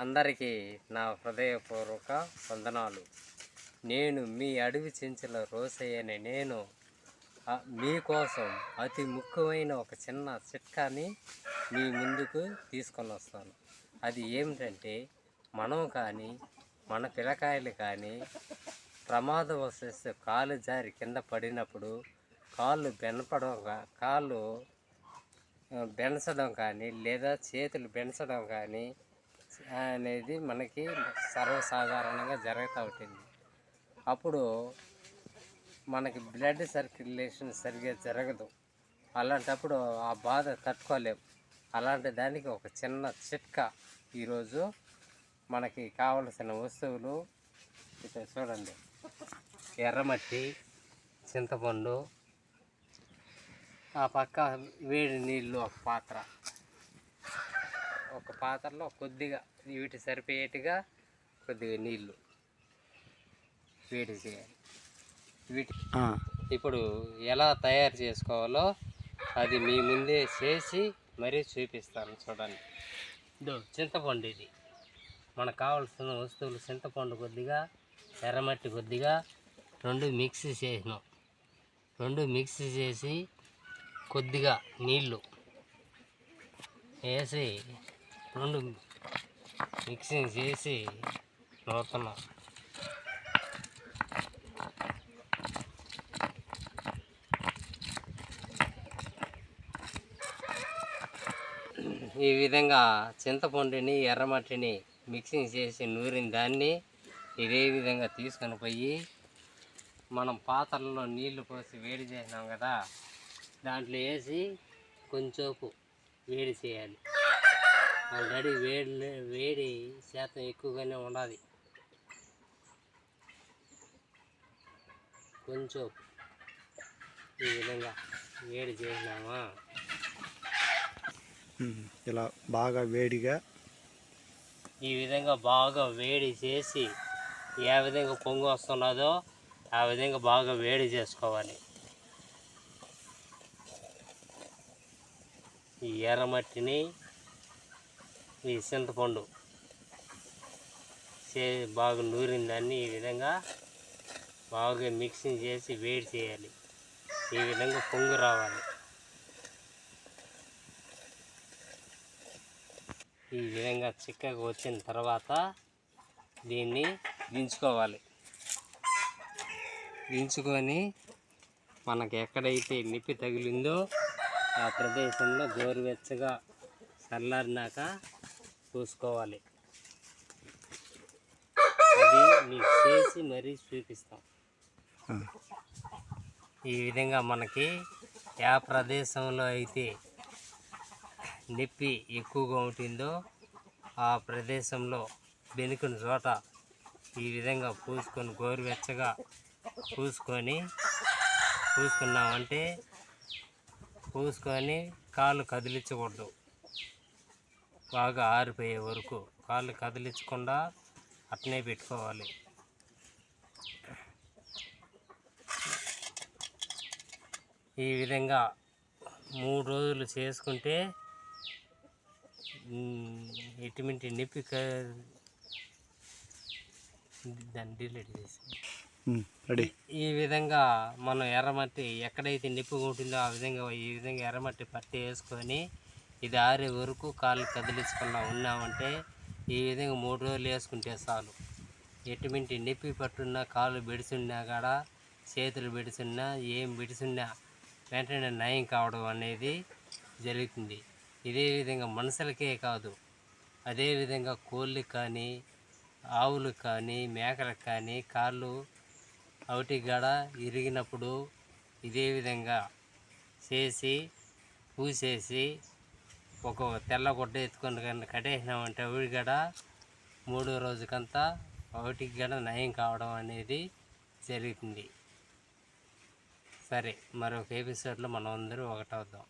అందరికీ నా హృదయపూర్వక వందనాలు. నేను మీ అడవి చెంచుల రోసయ్యని. నేను మీకోసం అతి ముఖ్యమైన ఒక చిన్న చిట్కాని మీ ముందుకు తీసుకొని వస్తాను. అది ఏమిటంటే మనం కానీ మన పిల్లకాయలు కానీ ప్రమాదవశస్తు కాలు జారి కింద పడినప్పుడు కాళ్ళు బెనపడం కాళ్ళు బెనసడం కానీ లేదా చేతులు బెనసడం కానీ అనేది మనకి సర్వసాధారణంగా జరుగుతూ ఉంటుంది. అప్పుడు మనకి బ్లడ్ సర్క్యులేషన్ సరిగ్గా జరగదు. అలాంటప్పుడు ఆ బాధ తట్టుకోలేము అలాంటి దానికి ఒక చిన్న చిట్కా ఈరోజు మనకి కావలసిన వస్తువులు ఇక్కడ చూడండి. ఎర్రమట్టి చింతపండు ఆ పక్క వేడి నీళ్ళు ఒక పాత్ర. ఒక పాత్రలో కొద్దిగా వీటి సరిపోయేట్టుగా కొద్దిగా నీళ్ళు వేడి చేయాలి. వీటి ఇప్పుడు ఎలా తయారు చేసుకోవాలో అది మీ ముందే చేసి మరీ చూపిస్తాను చూడండి. ఇదో చింతపండు ఇది. మనకు కావాల్సిన వస్తువులు చింతపండు కొద్దిగా ఎర్రమట్టి కొద్దిగా రెండు మిక్స్ చేసినాం. రెండు మిక్స్ చేసి కొద్దిగా నీళ్ళు వేసి రెండు మిక్సింగ్ చేసి నూరుతున్నాం ఈ విధంగా చింతపండుని ఎర్రమట్టిని మిక్సింగ్ చేసి నూరిన దాన్ని ఇదే విధంగా తీసుకొని పోయి మనం పాత్రల్లో నీళ్ళు పోసి వేడి చేసినాం కదా దాంట్లో వేసి కొంచెంసేపు వేడి చేయాలి. ఆల్రెడీ వేడి వేడి శాతం ఎక్కువగానే ఉండాలి. కొంచెం ఈ విధంగా వేడి చేసినామా? ఇలా బాగా వేడిగా ఈ విధంగా బాగా వేడి చేసి ఏ విధంగా పొంగు వస్తున్నదో ఆ విధంగా బాగా వేడి చేసుకోవాలి. ఈ ఎర్రమట్టిని ఈ చింతపండు. చే బాగా నూరిన దాన్ని ఈ విధంగా బాగా మిక్సింగ్ చేసి వేడి చేయాలి. ఈ విధంగా పొంగు రావాలి. ఈ విధంగా చిక్కగా వచ్చిన తర్వాత దీన్ని దించుకోవాలి. దించుకొని మనకు ఎక్కడైతే నిప్పి తగిలిందో ఆ ప్రదేశంలో గోరువెచ్చగా చల్లారినాక పూసుకోవాలి అది మీకు చేసి మరీ చూపిస్తాం. ఈ విధంగా మనకి ఏ ప్రదేశంలో అయితే నొప్పి ఎక్కువగా ఉంటుందో ఆ ప్రదేశంలో బెనుకుని చోట ఈ విధంగా పూసుకొని గోరువెచ్చగా పూసుకొని పూసుకున్నామంటే పూసుకొని కాళ్ళు కదిలించకూడదు. బాగా ఆరిపోయే వరకు కాళ్ళు కదిలించకుండా అట్నే పెట్టుకోవాలి. ఈ విధంగా మూడు రోజులు చేసుకుంటే ఎటువంటి నొప్పి దాన్ని డిలీట్ చేసి. ఈ విధంగా మనం ఎర్రమట్టి ఎక్కడైతే నిప్పుగా ఉంటుందో ఆ విధంగా ఈ విధంగా ఎర్రమట్టి పట్టి వేసుకొని ఇది ఆరే వరకు కాళ్ళు కదిలించకుండా ఉన్నామంటే ఈ విధంగా మూడు రోజులు వేసుకుంటే చాలు. ఎటువంటి నొప్పి పట్టున్నా కాళ్ళు బెడిసున్నా కాడ చేతులు బెడిసున్నా ఏం బెడిసున్నా వెంటనే నయం కావడం అనేది జరుగుతుంది. ఇదే విధంగా మనుషులకే కాదు అదేవిధంగా కోళ్ళు కానీ ఆవులు కానీ మేకలకు కానీ కాళ్ళు ఒకటి గడ ఇరిగినప్పుడు ఇదే విధంగా చేసి పూసేసి ఒక తెల్ల గుడ్డ ఎత్తుకొని కానీ కట్టేసినామంటే ఒకటి గడ మూడో రోజుకంతా ఒకటికి గడ నయం కావడం అనేది జరుగుతుంది సరే మరొక ఎపిసోడ్లో మనం అందరూ ఒకటవుద్దాం